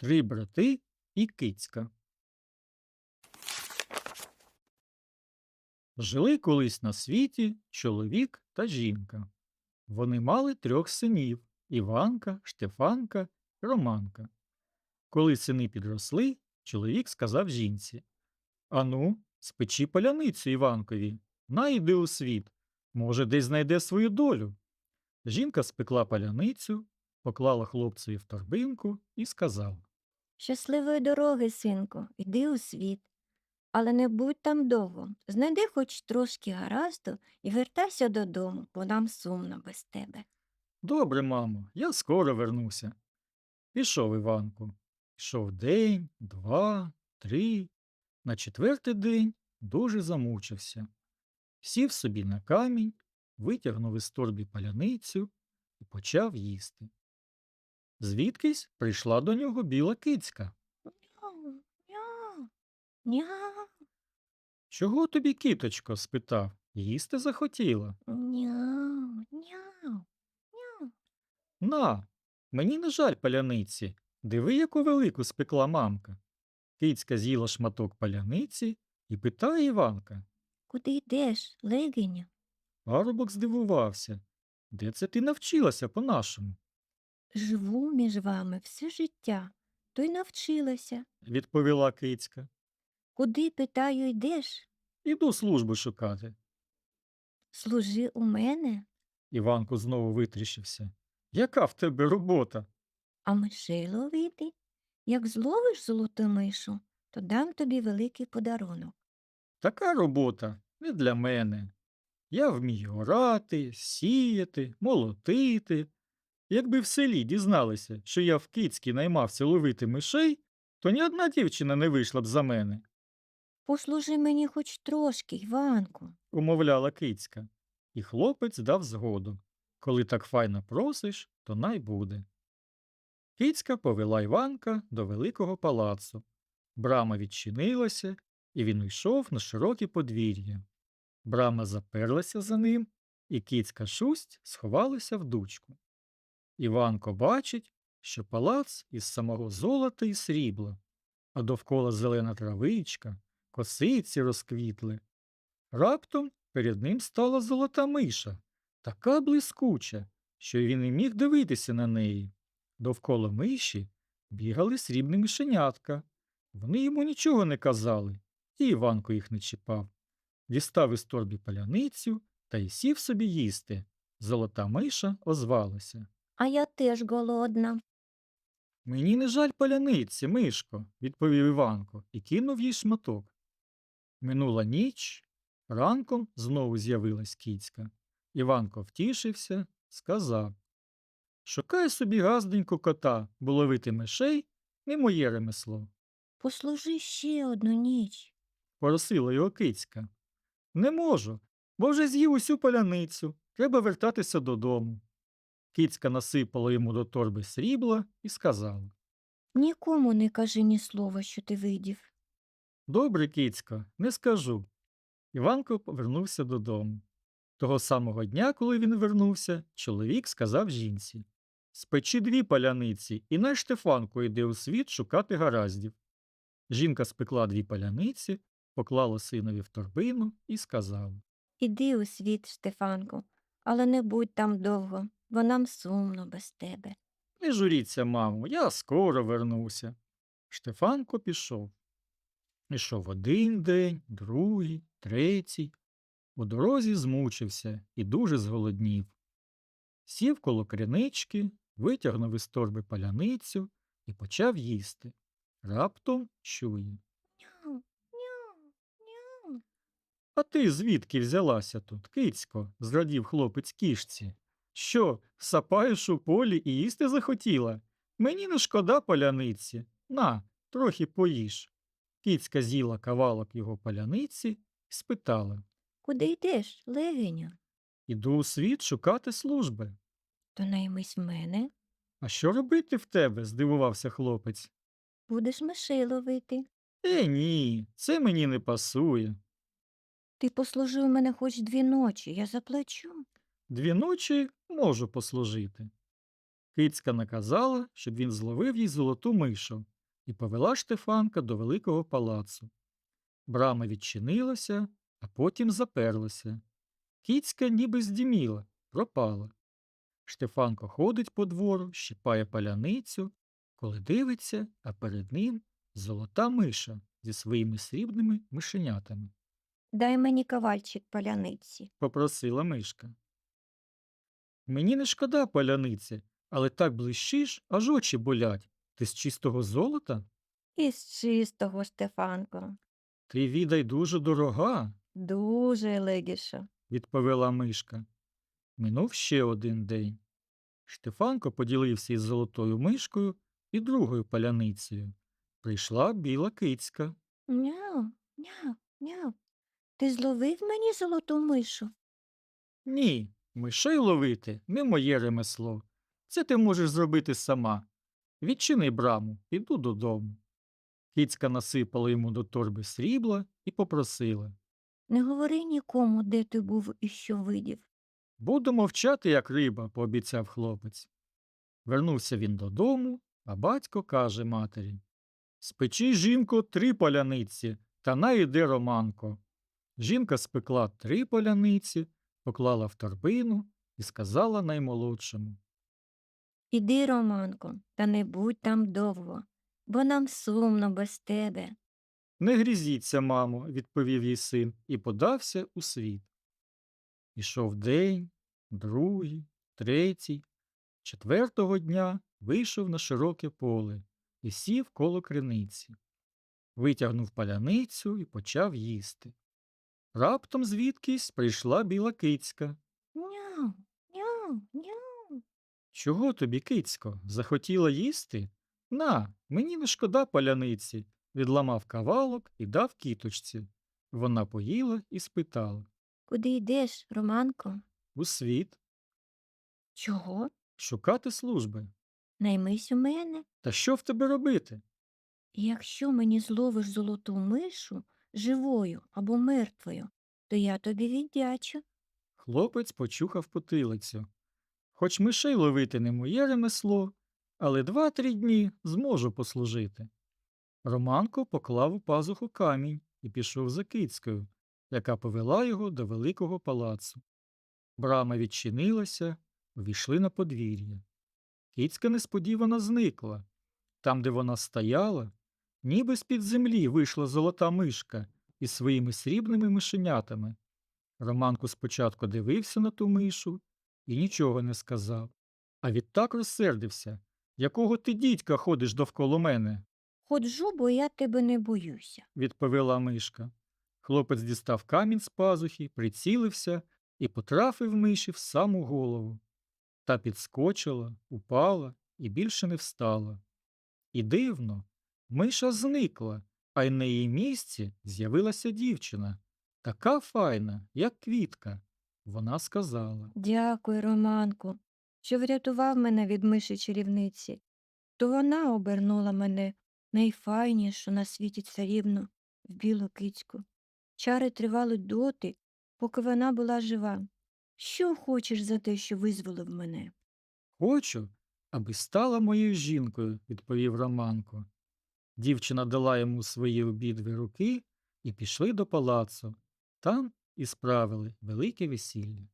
Три брати і кицька. Жили колись на світі чоловік та жінка. Вони мали трьох синів Іванка, Штефанка, Романка. Коли сини підросли, чоловік сказав жінці Ану, спечи паляницю Іванкові, найди у світ. Може, десь знайде свою долю. Жінка спекла паляницю, поклала хлопцеві в торбинку і сказала Щасливої дороги, синку, йди у світ. Але не будь там довго. Знайди хоч трошки гаразду і вертайся додому, бо нам сумно без тебе. Добре, мамо, я скоро вернуся. Пішов Іванку. Пішов день, два, три. На четвертий день дуже замучився. Сів собі на камінь, витягнув із торбі паляницю і почав їсти. Звідкись прийшла до нього біла кицька. Няу, няу, няу, Чого тобі, кіточко? спитав. Їсти захотіла. няу, няу, няу. На, мені не жаль паляниці. Диви, яку велику спекла мамка. Кицька з'їла шматок паляниці і питає Іванка. Куди йдеш, легеня? Парубок здивувався. Де це ти навчилася по-нашому? Живу між вами все життя, то й навчилася. відповіла кицька. Куди, питаю, йдеш? Іду службу шукати. Служи у мене, Іванко знову витріщився. Яка в тебе робота? а мишей ловити. Як зловиш золоту мишу, то дам тобі великий подарунок. Така робота не для мене. Я вмію орати, сіяти, молотити. Якби в селі дізналися, що я в кицькі наймався ловити мишей, то ні одна дівчина не вийшла б за мене, Послужи мені хоч трошки, Іванку. умовляла кицька. І хлопець дав згоду. Коли так файно просиш, то най буде. Кицька повела Іванка до великого палацу. Брама відчинилася, і він йшов на широке подвір'я. Брама заперлася за ним, і кицька шусть сховалася в дучку. Іванко бачить, що палац із самого золота і срібла, а довкола зелена травичка, косиці розквітли. Раптом перед ним стала золота миша, така блискуча, що він не міг дивитися на неї. Довкола миші бігали срібні мишенятка. Вони йому нічого не казали, і Іванко їх не чіпав. Дістав із торбі паляницю та й сів собі їсти. Золота миша озвалася. А я теж голодна. Мені не жаль паляниці, мишко, відповів Іванко і кинув їй шматок. Минула ніч, ранком знову з'явилась кіцька. Іванко втішився, сказав Шукай собі газденько кота, бо ловити мишей не моє ремесло. Послужи ще одну ніч. Просила його кицька. Не можу, бо вже з'їв усю паляницю. Треба вертатися додому. Кицька насипала йому до торби срібла і сказала Нікому не кажи ні слова, що ти видів. Добре, кицько, не скажу. Іванко повернувся додому. Того самого дня, коли він вернувся, чоловік сказав жінці Спечи дві паляниці, і най Штефанко йде у світ шукати гараздів. Жінка спекла дві паляниці, поклала синові в торбину і сказала Іди у світ, Штефанку, але не будь там довго, бо нам сумно без тебе. Не журіться, мамо, я скоро вернуся. Штефанко пішов. Ішов один день, другий, третій. У дорозі змучився і дуже зголоднів. Сів коло кринички, витягнув із торби паляницю і почав їсти. Раптом чує. Няу, няу, няу. А ти звідки взялася тут, кицько? зрадів хлопець кішці. Що, сапаєш у полі і їсти захотіла? Мені не шкода паляниці. На, трохи поїж. Кицька з'їла кавалок його паляниці і спитала Куди йдеш, легеня? Іду у світ шукати служби. То наймись в мене, А що робити в тебе? здивувався хлопець. будеш мишей ловити. Е, ні, це мені не пасує. Ти послужив мене хоч дві ночі, я заплачу. Дві ночі можу послужити. Кицька наказала, щоб він зловив їй золоту мишу і повела Штефанка до великого палацу. Брама відчинилася, а потім заперлася. Кіцька ніби здіміла, пропала. Штефанко ходить по двору, щипає паляницю, коли дивиться, а перед ним золота миша зі своїми срібними мишенятами. Дай мені кавальчик паляниці. Попросила мишка. Мені не шкода паляниці, але так блищиш, аж очі болять. Ти з чистого золота? Із чистого, Штефанко. Ти відай дуже дорога, Дуже легіша. відповіла мишка. Минув ще один день. Штефанко поділився із золотою мишкою і другою паляницею. Прийшла біла кицька. Няу, няу, няу. Ти зловив мені золоту мишу? Ні, мишей ловити не моє ремесло. Це ти можеш зробити сама. Відчини браму, іду додому. Кицька насипала йому до торби срібла і попросила. Не говори нікому, де ти був і що видів. Буду мовчати, як риба, пообіцяв хлопець. Вернувся він додому, а батько каже матері Спечи, жінко, три поляниці, та найде романко. Жінка спекла три поляниці, поклала в торбину і сказала наймолодшому. Іди, Романко, та не будь там довго, бо нам сумно без тебе. Не грізіться, мамо, відповів їй син і подався у світ. Ішов день, другий, третій. Четвертого дня вийшов на широке поле і сів коло криниці. Витягнув паляницю і почав їсти. Раптом звідкись прийшла біла кицька. Няу, няу, няу. Чого тобі, кицько, захотіла їсти? На, мені не шкода паляниці, відламав кавалок і дав кіточці. Вона поїла і спитала Куди йдеш, Романко? у світ Чого? шукати служби. Наймись у мене. Та що в тебе робити? Якщо мені зловиш золоту мишу живою або мертвою, то я тобі віддячу. Хлопець почухав потилицю. Хоч мишей ловити не моє ремесло, але два-три дні зможу послужити. Романко поклав у пазуху камінь і пішов за кицькою, яка повела його до великого палацу. Брама відчинилася, увійшли на подвір'я. Кицька несподівано зникла. Там, де вона стояла, ніби з-під землі вийшла золота мишка із своїми срібними мишенятами. Романко спочатку дивився на ту мишу і нічого не сказав, а відтак розсердився. Якого ти дідька ходиш довкола мене? Ходжу, бо я тебе не боюся. відповіла мишка. Хлопець дістав камінь з пазухи, прицілився і потрафив миші в саму голову. Та підскочила, упала і більше не встала. І дивно, миша зникла, а й на її місці з'явилася дівчина, така файна, як квітка. Вона сказала. Дякую, Романку, що врятував мене від миші чарівниці. То вона обернула мене найфайнішу на світі царівну в білу кицьку. Чари тривали доти, поки вона була жива. Що хочеш за те, що визволив мене? Хочу, аби стала моєю жінкою, відповів Романко. Дівчина дала йому свої обидві руки і пішли до палацу. Там і справили велике весілля.